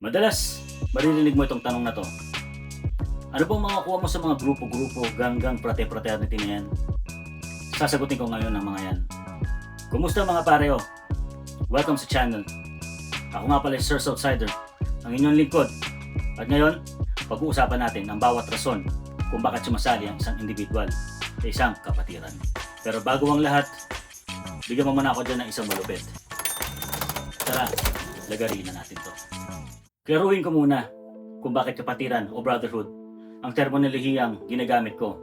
Madalas, maririnig mo itong tanong na to. Ano bang mga kuha mo sa mga grupo-grupo, ganggang frate-fraternity na yan? Sasagutin ko ngayon ang mga yan. Kumusta mga pareo? Welcome sa channel. Ako nga pala si Sir Outsider, ang inyong lingkod. At ngayon, pag-uusapan natin ang bawat rason kung bakit sumasali ang isang individual sa isang kapatiran. Pero bago ang lahat, bigyan mo muna ako dyan ng isang malupit. Tara, lagarin na natin to. Klaruhin ko muna kung bakit kapatiran o brotherhood ang terminolohiyang ginagamit ko.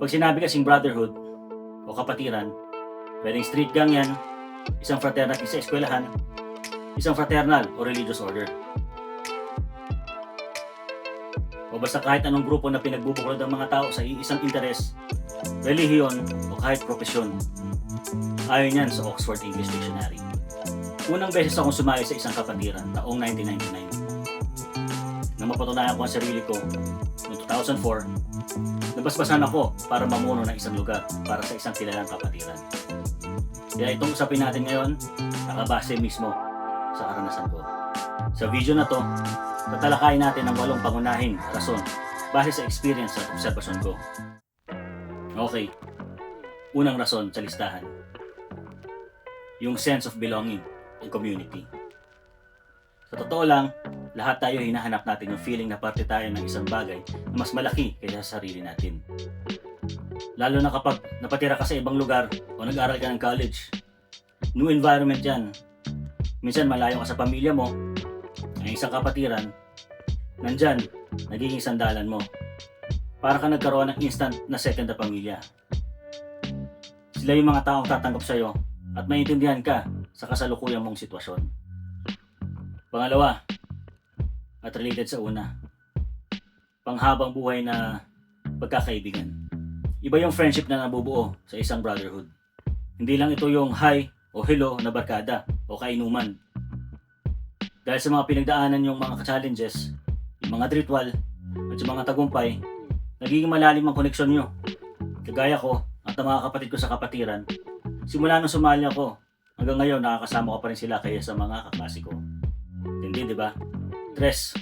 Pag sinabi kasing brotherhood o kapatiran, pwedeng street gang yan, isang fraternity sa eskwelahan, isang fraternal o religious order. O basta kahit anong grupo na pinagbubuklod ng mga tao sa iisang interes, relihiyon o kahit profesyon. Ayon yan sa Oxford English Dictionary. Unang beses akong sumali sa isang kapatiran taong 1999. Nang mapatunayan ko ang sarili ko noong 2004, nabasbasan ako para mamuno ng isang lugar para sa isang kilalang kapatiran. Kaya itong usapin natin ngayon, nakabase mismo sa karanasan ko. Sa video na to, tatalakayin natin ang walong pangunahing rason base sa experience at obserbasyon ko. Okay, unang rason sa listahan. Yung sense of belonging and community. Sa totoo lang, lahat tayo hinahanap natin yung feeling na parte tayo ng isang bagay na mas malaki kaysa sa sarili natin. Lalo na kapag napatira ka sa ibang lugar o nag-aral ka ng college. New environment yan. Minsan malayo ka sa pamilya mo, ang isang kapatiran, nandyan, nagiging sandalan mo. Para ka nagkaroon ng instant na second na pamilya. Sila yung mga taong tatanggap sa'yo at maintindihan ka sa kasalukuyan mong sitwasyon. Pangalawa, at related sa una, panghabang buhay na pagkakaibigan. Iba yung friendship na nabubuo sa isang brotherhood. Hindi lang ito yung hi o hello na barkada o kainuman. Dahil sa mga pinagdaanan yung mga challenges, yung mga ritual, at yung mga tagumpay, nagiging malalim ang koneksyon nyo. Kagaya ko at ang mga kapatid ko sa kapatiran, simula nung sumali ako, hanggang ngayon nakakasama ko pa rin sila kaya sa mga kaklase ko. Hindi, di ba? Tres.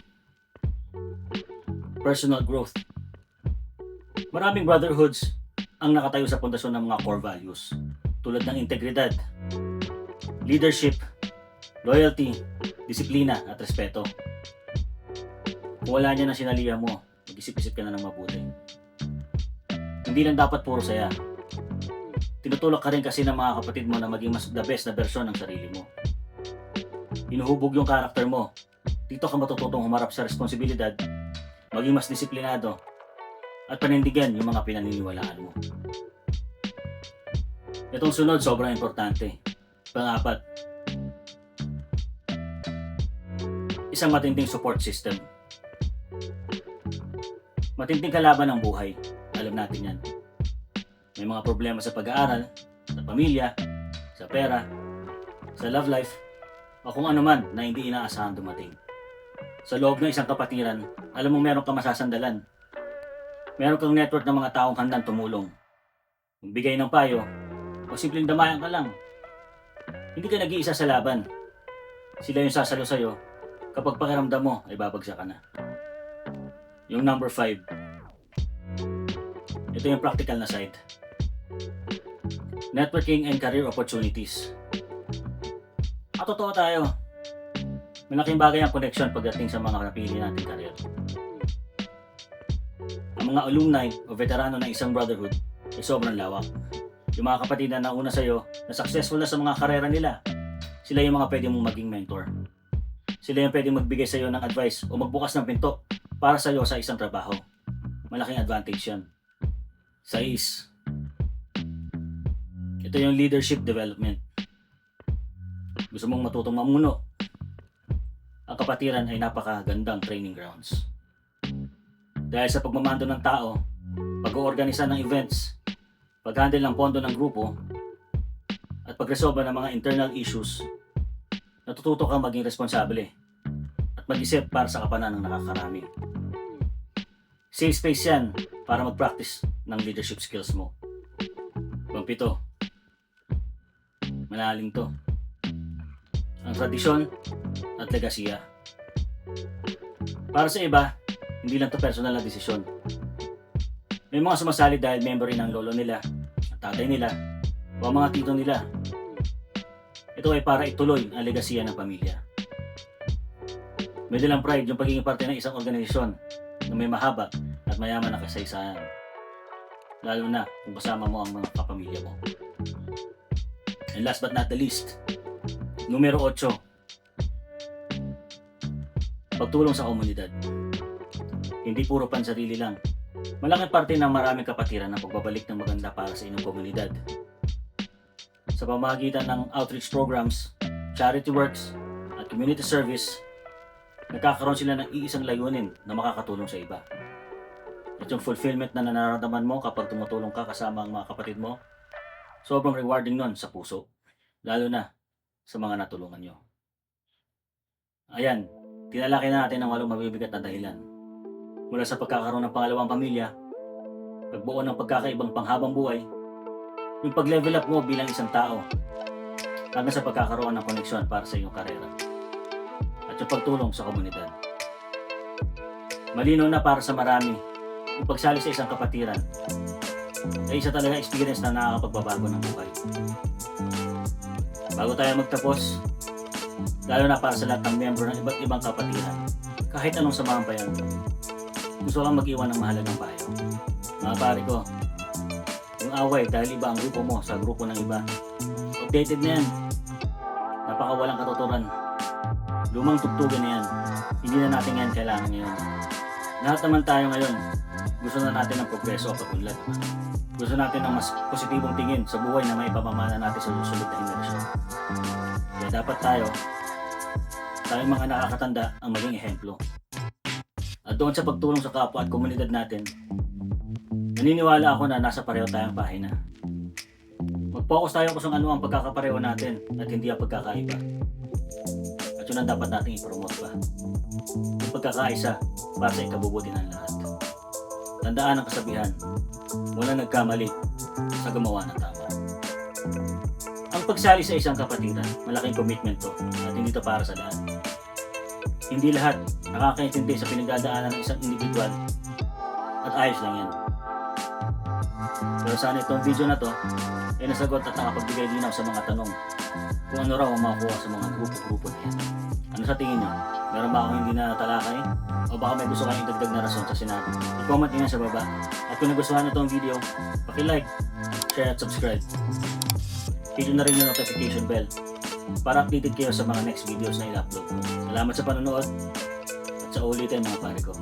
Personal growth. Maraming brotherhoods ang nakatayo sa pundasyon ng mga core values tulad ng integridad, leadership, loyalty, disiplina at respeto. Kung wala niya na sinalihan mo, mag-isip-isip ka na ng mabuti. Hindi lang dapat puro saya. Tinutulak ka rin kasi ng mga kapatid mo na maging mas the best na version ng sarili mo. Hinuhubog yung karakter mo. Dito ka matututong humarap sa responsibilidad, maging mas disiplinado, at panindigan yung mga pinaniniwalaan mo. Itong sunod, sobrang importante. Pangapat, isang matinding support system. Matinding kalaban ng buhay. Alam natin yan. May mga problema sa pag-aaral, sa pamilya, sa pera, sa love life, o kung ano man na hindi inaasahan dumating. Sa loob ng isang kapatiran, alam mo meron kang masasandalan. Meron kang network ng mga taong handang tumulong. Magbigay ng payo, o simpleng damayan ka lang. Hindi ka nag-iisa sa laban. Sila yung sasalo sa'yo kapag pakiramdam mo ay babagsak ka na. Yung number 5. Ito yung practical na side. Networking and career opportunities. At totoo tayo. Malaking bagay ang connection pagdating sa mga napili nating career. Ang mga alumni o veterano ng isang brotherhood ay sobrang lawak. Yung mga kapatid na nauna sa'yo na successful na sa mga karera nila, sila yung mga pwede mong maging mentor. Sila yung pwede magbigay sa'yo ng advice o magbukas ng pinto para sa'yo sa isang trabaho. Malaking advantage yan. Sais. Ito yung leadership development. Gusto mong matutong mamuno. Ang kapatiran ay napakagandang training grounds. Dahil sa pagmamando ng tao, pag-oorganisa ng events, pag-handle ng pondo ng grupo, at pagresolba ng mga internal issues, natututo kang maging responsable at mag-isip para sa kapanan ng nakakarami. Safe space yan para mag-practice ng leadership skills mo. Pampito, malalim to. Ang tradisyon at legasiya. Para sa iba, hindi lang to personal na desisyon. May mga sumasali dahil member rin ng lolo nila, ang tatay nila, o ang mga tito nila. Ito ay para ituloy ang legasiya ng pamilya. May dalang pride yung pagiging parte ng isang organisasyon na may mahaba at mayaman na kasaysayan. Lalo na kung kasama mo ang mga kapamilya mo. And last but not the least, numero 8. Pagtulong sa komunidad. Hindi puro pansarili lang. Malaking parte ng maraming kapatiran ng pagbabalik ng maganda para sa inyong komunidad. Sa pamamagitan ng outreach programs, charity works, at community service, nagkakaroon sila ng iisang layunin na makakatulong sa iba. At yung fulfillment na nararamdaman mo kapag tumutulong ka kasama ang mga kapatid mo, sobrang rewarding nun sa puso. Lalo na sa mga natulungan nyo. Ayan, tinalaki na natin ang walong mabibigat na dahilan. Mula sa pagkakaroon ng pangalawang pamilya, pagbuo ng pagkakaibang panghabang buhay, yung pag-level up mo bilang isang tao, hanggang sa pagkakaroon ng koneksyon para sa iyong karera at yung pagtulong sa komunidad. Malinaw na para sa marami, yung pagsali sa isang kapatiran ay isa talaga experience na nakakapagbabago ng buhay. Bago tayo magtapos, lalo na para sa lahat ng member ng iba't ibang kapatiran, kahit anong samahan pa yan, gusto kang mag-iwan ng mahalagang payo. Mga pare ko, yung away dahil iba ang grupo mo sa grupo ng iba, updated na yan. Napakawalang katuturan. Lumang tugtugan na yan. Hindi na natin yan kailangan ngayon. Lahat naman tayo ngayon, gusto na natin ng progreso at pag-unlad. Gusto natin ng mas positibong tingin sa buhay na may pamamana natin sa susunod na henerasyon. Kaya dapat tayo, tayong mga nakakatanda ang maging ehemplo. At doon sa pagtulong sa kapwa at komunidad natin, naniniwala ako na nasa pareho tayong pahina. Mag-focus tayo kung ano ang pagkakapareho natin at hindi ang pagkakaiba. At yun ang dapat nating ipromote pa. Yung pagkakaisa para sa ikabubuti ng lahat. Tandaan ang kasabihan, walang nagkamali sa gumawa ng tama. Ang pagsali sa isang kapatiran, malaking commitment to at hindi to para sa lahat. Hindi lahat nakakaintindi sa pinagdadaanan ng isang individual at ayos lang yan. Pero sana itong video na to ay nasagot at nakapagbigay linaw sa mga tanong kung ano raw ang makuha sa mga grupo-grupo na yan. Ano sa tingin nyo? Meron ba akong hindi na talakay? O baka may gusto kayong dagdag na rason sa sinabi? I-comment nyo sa baba. At kung nagustuhan nyo itong video, paki-like, share at subscribe. Hit nyo na rin yung notification bell para updated kayo sa mga next videos na i-upload. Salamat sa panonood at sa ulitin mga pare ko.